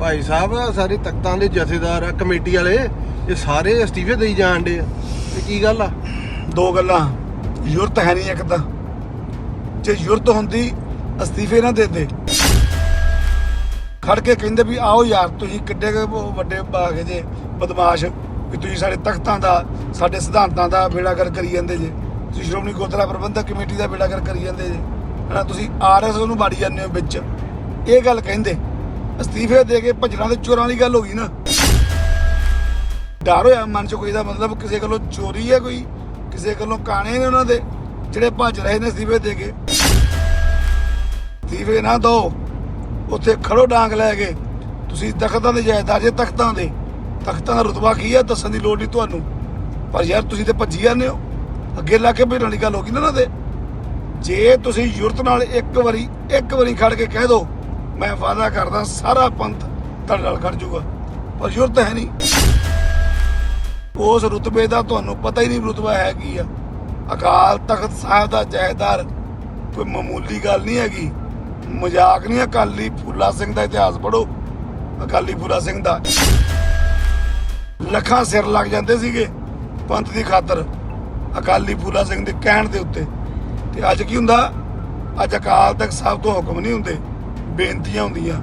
ਭਾਈ ਸਾਹਿਬ ਆਹ ਸਾਰੇ ਤਖਤਾਂ ਦੇ ਜਥੇਦਾਰ ਆ, ਕਮੇਟੀ ਵਾਲੇ, ਇਹ ਸਾਰੇ ਅਸਤੀਫੇ ਦੇਈ ਜਾਣ ਡੇ ਆ। ਤੇ ਕੀ ਗੱਲ ਆ? ਦੋ ਗੱਲਾਂ। ਯੁਰਤ ਹੈ ਨਹੀਂ ਇੱਕ ਤਾਂ। ਜੇ ਯੁਰਤ ਹੁੰਦੀ, ਅਸਤੀਫੇ ਨਾ ਦਿੰਦੇ ਖੜ ਕੇ ਕਹਿੰਦੇ ਵੀ, ਆਓ ਯਾਰ, ਤੁਸੀਂ ਕਿੱਡੇ ਕੁ ਵੱਡੇ ਬਾਗ ਜੇ ਬਦਮਾਸ਼, ਵੀ ਤੁਸੀਂ ਸਾਡੇ ਤਖਤਾਂ ਦਾ, ਸਾਡੇ ਸਿਧਾਂਤਾਂ ਦਾ ਬੇੜਾਗਰ ਕਰੀ ਜਾਂਦੇ ਜੇ। ਤੁਸੀਂ ਸ਼੍ਰੋਮਣੀ ਗੁਰਦੁਆਰਾ ਪ੍ਰਬੰਧਕ ਕਮੇਟੀ ਦਾ ਬੇੜਾਗਰ ਕਰੀ ਜਾਂਦੇ ਜੇ। ਹਨਾ, ਤੁਸੀਂ ਆਰਐਸ ਨੂੰ ਬਾੜੀ ਜਾਂਦੇ ਹੋ ਵਿੱਚ। ਇਹ ਗੱਲ ਕਹਿੰਦੇ। ਅਸਤੀਫੇ ਦੇ ਕੇ ਭੱਜਣਾ ਤੇ ਚੋਰਾਂ ਵਾਲੀ ਗੱਲ ਹੋ ਗਈ ਨਾ। ਡਰ ਹੋਇਆ ਮਨ ਚ ਕੋਈ ਦਾ ਮਤਲਬ ਕਿਸੇ ਕੋਲੋਂ ਚੋਰੀ ਹੈ ਕੋਈ, ਕਿਸੇ ਕੋਲੋਂ ਕਾਣੇ ਨੇ ਉਹਨਾਂ ਦੇ, ਜਿਹੜੇ ਭੱਜ ਰਹੇ ਨੇ ਅਸਤੀਫੇ ਦੇ ਕੇ। ਅਸਤੀਫੇ ਨਾ ਦੋ, ਉੱਥੇ ਖੜੋ ਡਾਂਗ ਲੈ ਕੇ। ਤੁਸੀਂ ਤਖਤਾਂ ਦੇ ਜਾਇਦਾਦ ਜੇ ਤਖਤਾਂ ਦੇ, ਤਖਤਾਂ ਦਾ ਰੁਤਬਾ ਕੀ ਹੈ ਦੱਸਣ ਦੀ ਲੋੜ ਨਹੀਂ ਤੁਹਾਨੂੰ। ਪਰ ਯਾਰ ਤੁਸੀਂ ਤੇ ਭੱਜੀ ਜਾਂਦੇ ਹੋ। ਅੱਗੇ ਲਾ ਕੇ ਭੇਜਣ ਵਾਲੀ ਗੱਲ ਹੋ ਗਈ ਨਾ ਉਹਨਾਂ ਦੇ। ਜੇ ਤੁਸੀਂ ਯੁਰਤ ਨਾਲ ਇੱਕ ਵਾਰੀ ਇੱਕ ਵਾਰੀ ਖੜ ਕੇ ਕਹਿ ਦੋ ਮੈਂ ਵਾਅਦਾ ਕਰਦਾ ਸਾਰਾ ਪੰਥ ਤੁਹਾਡੇ ਨਾਲ ਖੜ ਜਾਊਗਾ, ਪਰ ਯੁਰਤ ਹੈ ਨਹੀਂ। ਉਸ ਰੁਤਬੇ ਦਾ ਤੁਹਾਨੂੰ ਪਤਾ ਹੀ ਨਹੀਂ ਰੁਤਬਾ ਹੈ ਕੀ ਆ। ਅਕਾਲ ਤਖਤ ਸਾਹਿਬ ਦਾ ਜਹੇਦਾਰ ਕੋਈ ਮਾਮੂਲੀ ਗੱਲ ਨਹੀਂ ਹੈਗੀ। ਮਜ਼ਾਕ ਨਹੀਂ, ਅਕਾਲੀ ਫੂਲਾ ਸਿੰਘ ਦਾ ਇਤਿਹਾਸ ਪੜੋ ਅਕਾਲੀ ਫੂਲਾ ਸਿੰਘ ਦਾ। ਲੱਖਾਂ ਸਿਰ ਲੱਗ ਜਾਂਦੇ ਸੀਗੇ ਪੰਥ ਦੀ ਖਾਤਰ, ਅਕਾਲੀ ਫੂਲਾ ਸਿੰਘ ਦੇ ਕਹਿਣ ਦੇ ਉੱਤੇ। ਤੇ ਅੱਜ ਕੀ ਹੁੰਦਾ? ਅੱਜ ਅਕਾਲ ਤਖਤ ਸਾਹਿਬ ਤੋਂ ਹੁਕਮ ਨਹੀਂ ਹੁੰਦੇ। ਬੇਨਤੀਆਂ ਹੁੰਦੀਆਂ,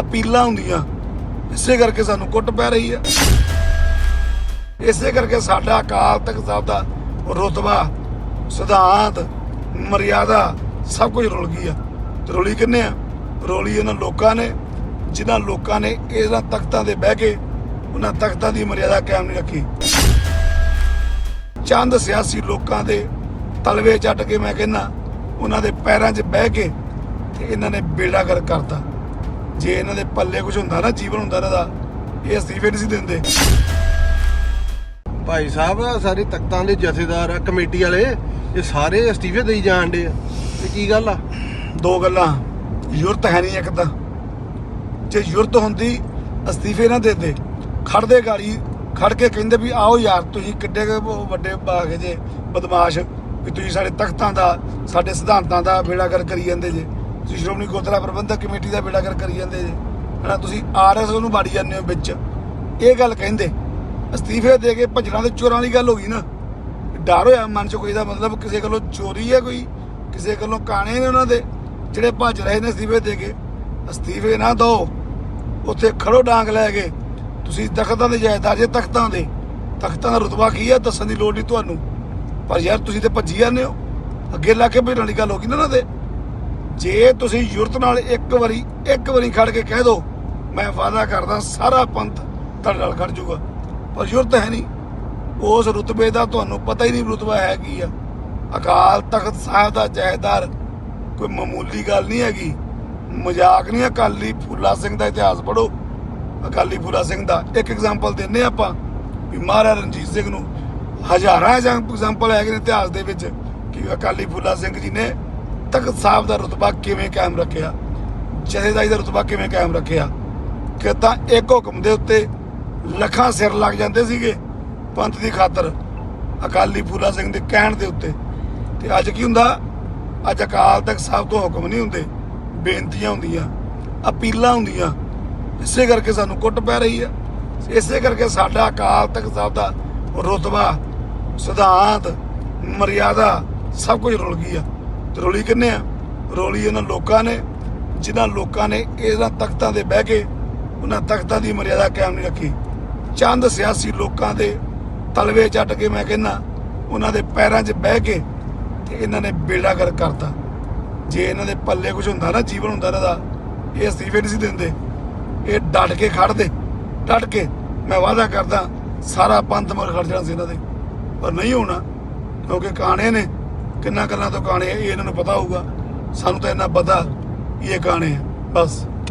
ਅਪੀਲਾਂ ਹੁੰਦੀਆਂ, ਇਸੇ ਕਰਕੇ ਸਾਨੂੰ ਕੁੱਟ ਪੈ ਰਹੀ ਹੈ ਇਸੇ ਕਰਕੇ ਸਾਡਾ ਅਕਾਲ ਤਖਤ ਸਾਹਿਬ ਦਾ ਰੁਤਬਾ, ਸਿਧਾਂਤ, ਮਰਿਆਦਾ ਸਭ ਕੁਝ ਰੁਲ ਗਈ ਆ। ਤੇ ਰੋਲੀ ਕਿੰਨੇ ਆ? ਰੋਲੀ ਇਹਨਾਂ ਲੋਕਾਂ ਨੇ, ਜਿਨ੍ਹਾਂ ਲੋਕਾਂ ਨੇ ਇਹਨਾਂ ਤਖਤਾਂ ਦੇ ਬਹਿ ਕੇ ਉਹਨਾਂ ਤਖਤਾਂ ਦੀ ਮਰਿਆਦਾ ਕਾਇਮ ਨਹੀਂ ਰੱਖੀ। ਚੰਦ ਸਿਆਸੀ ਲੋਕਾਂ ਦੇ ਤਲਵੇ ਚੱਟ ਕੇ ਮੈਂ ਕਹਿੰਨਾ ਉਹਨਾਂ ਦੇ ਪੈਰਾਂ 'ਚ ਬਹਿ ਕੇ ਤੇ ਇਹਨਾਂ ਨੇ ਬੇੜਾ ਕਰ ਕਰਤਾ। ਜੇ ਇਹਨਾਂ ਦੇ ਪੱਲੇ ਕੁਝ ਹੁੰਦਾ ਨਾ ਜੀਵਨ ਹੁੰਦਾ ਇਹਨਾਂ ਦਾ ਇਹ ਅਸਤੀਫੇ ਨਹੀਂ ਸੀ ਦਿੰਦੇ। ਭਾਈ ਸਾਹਿਬ ਸਾਰੇ ਤਖਤਾਂ ਦੇ ਜਥੇਦਾਰ ਆ ਕਮੇਟੀ ਵਾਲੇ ਇਹ ਸਾਰੇ ਅਸਤੀਫੇ ਦੇਈ ਜਾਣ ਡੇ ਆ। ਇਹ ਕੀ ਗੱਲ ਆ? ਦੋ ਗੱਲਾਂ। ਯੁਰਤ ਹੈ ਨਹੀਂ ਇੱਕ ਤਾਂ। ਜੇ ਯੁਰਤ ਹੁੰਦੀ ਅਸਤੀਫੇ ਨਾ ਦਿੰਦੇ ਖੜਦੇ ਗਾੜੀ ਖੜ ਕੇ ਕਹਿੰਦੇ ਵੀ ਆਓ ਯਾਰ ਤੁਸੀਂ ਕਿੱਡੇ ਵੱਡੇ ਬਾਗ ਜੇ ਬਦਮਾਸ਼ ਵੀ ਤੁਸੀਂ ਸਾਡੇ ਤਖਤਾਂ ਦਾ ਸਾਡੇ ਸਿਧਾਂਤਾਂ ਦਾ ਬੇੜਾਗਰ ਕਰੀ ਜਾਂਦੇ ਜੇ। ਤੁਸੀਂ ਸ਼੍ਰੋਮਣੀ ਗੁਰਦੁਆਰਾ ਪ੍ਰਬੰਧਕ ਕਮੇਟੀ ਦਾ ਬੇੜਾਗਰ ਕਰੀ ਜਾਂਦੇ ਜੇ, ਹਨਾ? ਤੁਸੀਂ ਆਰਐਸ ਨੂੰ ਬਾੜੀ ਜਾਂਦੇ ਹੋ ਵਿੱਚ। ਇਹ ਗੱਲ ਕਹਿੰਦੇ। ਅਸਤੀਫੇ ਦੇ ਕੇ ਭੱਜਣਾ ਦੇ ਚੋਰਾਂ ਵਾਲੀ ਗੱਲ ਹੋ ਗਈ ਨਾ। ਡਰ ਹੋਇਆ ਮਨ ਚ ਕੋਈ ਦਾ ਮਤਲਬ ਕਿਸੇ ਕੋਲੋਂ ਚੋਰੀ ਹੈ ਕੋਈ? ਕਿਸੇ ਕੋਲੋਂ ਕਾਣੇ ਨੇ ਉਹਨਾਂ ਦੇ? ਜਿਹੜੇ ਭੱਜ ਰਹੇ ਨੇ ਅਸਤੀਫੇ ਦੇ ਕੇ। ਅਸਤੀਫੇ ਨਾ ਦਿਓ ਉੱਥੇ ਖੜੋ ਡਾਂਗ ਲੈ ਕੇ। ਤੁਸੀਂ ਤਖਤਾਂ ਦੇ ਜਾਇਦਾਦ ਜੇ ਤਖਤਾਂ ਦੇ। ਤਖਤਾਂ ਦਾ ਰੁਤਬਾ ਕੀ ਹੈ ਦੱਸਣ ਦੀ ਲੋੜ ਨਹੀਂ ਤੁਹਾਨੂੰ। ਪਰ ਯਾਰ ਤੁਸੀਂ ਤੇ ਭੱਜੀ ਜਾਂਦੇ ਹੋ। ਅੱਗੇ ਲਾ ਕੇ ਭੇਜਣ ਵਾਲੀ ਗੱਲ ਹੋ ਗਈ ਨਾ ਉਹਨਾਂ ਦੇ। ਜੇ ਤੁਸੀਂ ਯੁਰਤ ਨਾਲ ਇੱਕ ਵਾਰੀ ਇੱਕ ਵਾਰੀ ਖੜ ਕੇ ਕਹਿ ਦੋ, ਮੈਂ ਵਾਅਦਾ ਕਰਦਾ ਸਾਰਾ ਪੰਥ ਤੁਹਾਡੇ ਨਾਲ ਖੜ ਜਾਊਗਾ। ਪਰ ਯੁਰਤ ਹੈ ਨਹੀਂ। ਉਸ ਰੁਤਬੇ ਦਾ ਤੁਹਾਨੂੰ ਪਤਾ ਹੀ ਨਹੀਂ ਰੁਤਬਾ ਹੈ ਕੀ ਆ। ਅਕਾਲ ਤਖਤ ਸਾਹਿਬ ਦਾ ਜਾਇਦਾਰ ਕੋਈ ਮਾਮੂਲੀ ਗੱਲ ਨਹੀਂ ਹੈਗੀ। ਮਜ਼ਾਕ ਨਹੀਂ, ਅਕਾਲੀ ਫੂਲਾ ਸਿੰਘ ਦਾ ਇਤਿਹਾਸ ਪੜੋ ਅਕਾਲੀ ਫੂਲਾ ਸਿੰਘ ਦਾ ਇੱਕ ਐਗਜ਼ਾਮਪਲ ਦਿੰਨੇ ਆਪਾਂ ਵੀ ਮਹਾਰਾਜਾ ਰਣਜੀਤ ਸਿੰਘ ਨੂੰ ਹਜ਼ਾਰਾਂ ਐਗਜ਼ਾਮਪਲ ਹੈਗੇ ਨੇ ਇਤਿਹਾਸ ਦੇ ਵਿੱਚ ਕਿ ਅਕਾਲੀ ਫੂਲਾ ਸਿੰਘ ਜੀ ਨੇ ਤਖਤ ਸਾਹਿਬ ਦਾ ਰੁਤਬਾ ਕਿਵੇਂ ਕਾਇਮ ਰੱਖਿਆ? ਜਥੇਦਾਰੀ ਦਾ ਰੁਤਬਾ ਕਿਵੇਂ ਕਾਇਮ ਰੱਖਿਆ? ਕਿ ਤਾਂ ਇੱਕ ਹੁਕਮ ਦੇ ਉੱਤੇ ਲੱਖਾਂ ਸਿਰ ਲੱਗ ਜਾਂਦੇ ਸੀਗੇ ਪੰਥ ਦੀ ਖਾਤਰ? ਅਕਾਲੀ ਫੂਲਾ ਸਿੰਘ ਦੇ ਕਹਿਣ ਦੇ ਉੱਤੇ। ਤੇ ਅੱਜ ਕੀ ਹੁੰਦਾ? ਅੱਜ ਅਕਾਲ ਤਖਤ ਸਾਹਿਬ ਤੋਂ ਹੁਕਮ ਨਹੀਂ ਹੁੰਦੇ। ਬੇਨਤੀਆਂ ਹੁੰਦੀਆਂ, ਅਪੀਲਾਂ ਹੁੰਦੀਆਂ। ਇਸੇ ਕਰਕੇ ਸਾਨੂੰ ਕੁੱਟ ਪੈ ਰਹੀ ਆ। ਇਸੇ ਕਰਕੇ ਸਾਡਾ ਅਕਾਲ ਤਖਤ ਸਾਹਿਬ ਦਾ ਰੁਤਬਾ, ਸਿਧਾਂਤ, ਮਰਿਆਦਾ ਸਭ ਕੁਝ ਰੁਲ ਗਈ ਆ। ਰੋਲੀ ਕਿੰਨੇ ਆ? ਰੋਲੀ ਇਹਨਾਂ ਲੋਕਾਂ ਨੇ, ਜਿਨ੍ਹਾਂ ਲੋਕਾਂ ਨੇ ਇਹਨਾਂ ਤਖਤਾਂ ਦੇ ਬਹਿ ਕੇ ਉਹਨਾਂ ਤਖਤਾਂ ਦੀ ਮਰਿਆਦਾ ਕਾਇਮ ਨਹੀਂ ਰੱਖੀ। ਚੰਦ ਸਿਆਸੀ ਲੋਕਾਂ ਦੇ ਤਲਵੇ ਚੱਟ ਕੇ ਮੈਂ ਕਹਿੰਨਾ ਉਹਨਾਂ ਦੇ ਪੈਰਾਂ 'ਚ ਬਹਿ ਕੇ ਤੇ ਇਹਨਾਂ ਨੇ ਬੇੜਾ ਕਰ ਕਰਤਾ। ਜੇ ਇਹਨਾਂ ਦੇ ਪੱਲੇ ਕੁਝ ਹੁੰਦਾ ਨਾ, ਜੀਵਨ ਹੁੰਦਾ ਇਹਨਾਂ ਦਾ, ਇਹ ਅਸਤੀਫੇ ਨਹੀਂ ਸੀ ਦਿੰਦੇ। ਇਹ ਡਟ ਕੇ ਖੜਦੇ ਡਟ ਕੇ ਮੈਂ ਵਾਅਦਾ ਕਰਦਾ, ਸਾਰਾ ਪੰਥ ਮਰ ਖੜ ਜਾਣਾ ਸੀ ਇਹਨਾਂ ਦੇ। ਪਰ ਨਹੀਂ ਹੋਣਾ, ਕਿਉਂਕਿ ਕਾਣੇ ਨੇ ਕਿੰਨਾ ਗੱਲਾਂ ਤੋਂ ਗਾਣੇ ਆ, ਇਹ ਇਹਨਾਂ ਨੂੰ ਪਤਾ ਹੋਊਗਾ। ਸਾਨੂੰ ਤਾਂ ਇੰਨਾ ਪਤਾ ਵੀ ਇਹ ਗਾਣੇ ਆ ਬਸ।